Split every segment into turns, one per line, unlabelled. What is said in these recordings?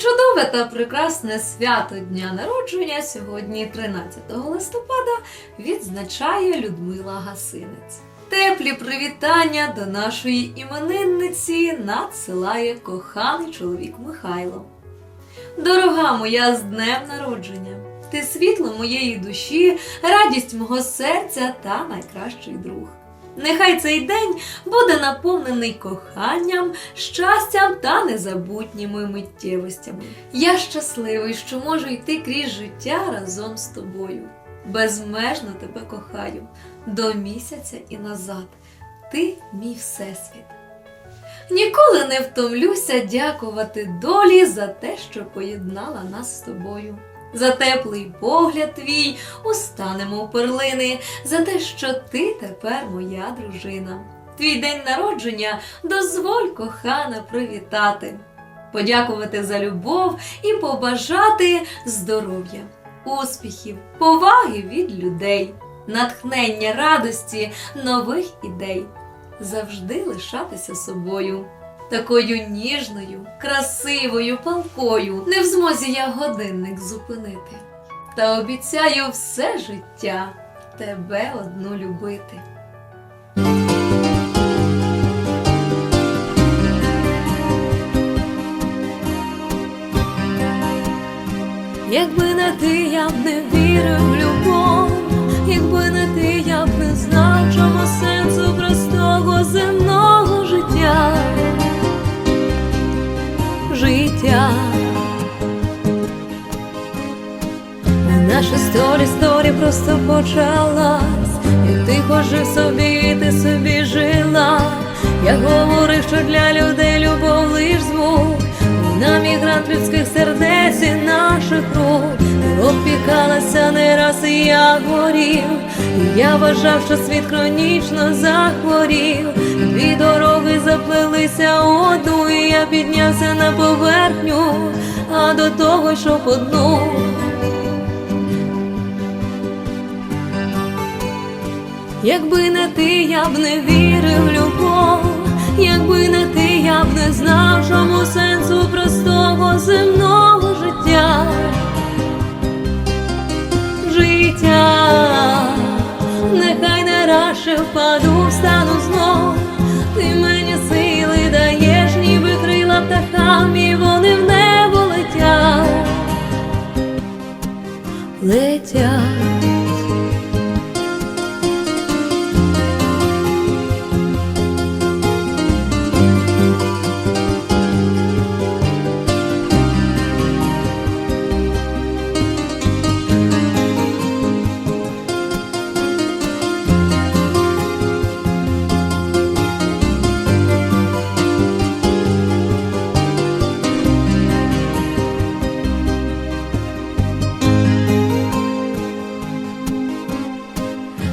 Святкове та прекрасне свято Дня народження сьогодні, 13 листопада, відзначає Людмила Гасинець. Теплі привітання до нашої іменинниці надсилає коханий чоловік Михайло. Дорога моя з днем народження! Ти світло моєї душі, радість мого серця та найкращий друг. Нехай цей день буде наповнений коханням, щастям та незабутніми миттєвостями. Я щасливий, що можу йти крізь життя разом з тобою. Безмежно тебе кохаю до місяця і назад. Ти мій всесвіт. Ніколи не втомлюся дякувати долі за те, що поєднала нас з тобою. За теплий погляд твій устанемо у перлини, за те, що ти тепер моя дружина. Твій день народження дозволь, кохана, привітати, подякувати за любов і побажати здоров'я, успіхів, поваги від людей, натхнення радості, нових ідей, завжди лишатися собою. Такою ніжною, красивою, палкою не в змозі я годинник зупинити. Та обіцяю все життя тебе одну любити. Якби не ти, я б не вірив в любов, Наша історія, історія просто почалась, і ти жив собі, і ти собі жила. Я говорив, що для людей любов лиш звук, вона мігрант людських сердець і наших рук. Опікалася не раз, і я горів, і я вважав, що світ хронічно захворів. Дві дороги заплелися одну, і я піднявся на поверхню, а до того йшов по дну. Якби не ти, я б не вірив любов, якби не ти, я б не знав, чому сенсу простого земного життя. Життя, нехай не раше впаду, встану знов. Ти мені сили даєш, ніби крила птахам, і вони в небо летять. Летять.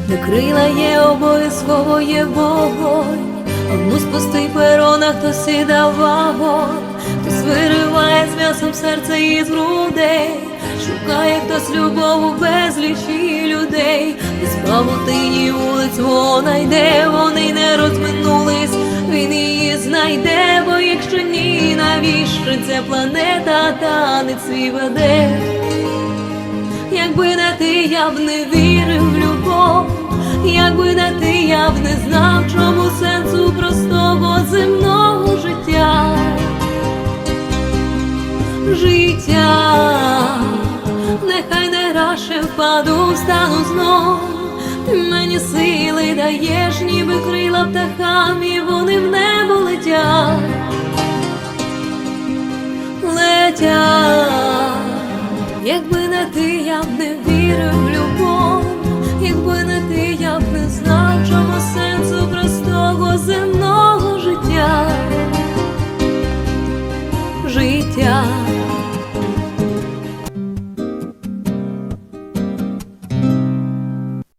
Де крила є, обов'язково є вогонь, одну спустий перона, хто сідав вагон, хтось вириває з м'ясом серце із грудей, шукає хтось любов у безлічі людей, без павутині вулиць вона йде, вони не розминулись, він її знайде, бо якщо ні, навіщо ця планета танець свій веде? Якби не ти, я б не вірив в любов, якби не ти, я б не знав, чому сенсу простого земного життя. Життя, нехай не раше впаду, встану знов. Ти мені сили даєш, ніби крила птахам, і вони в небо летять. Летять. Якби не ти, я б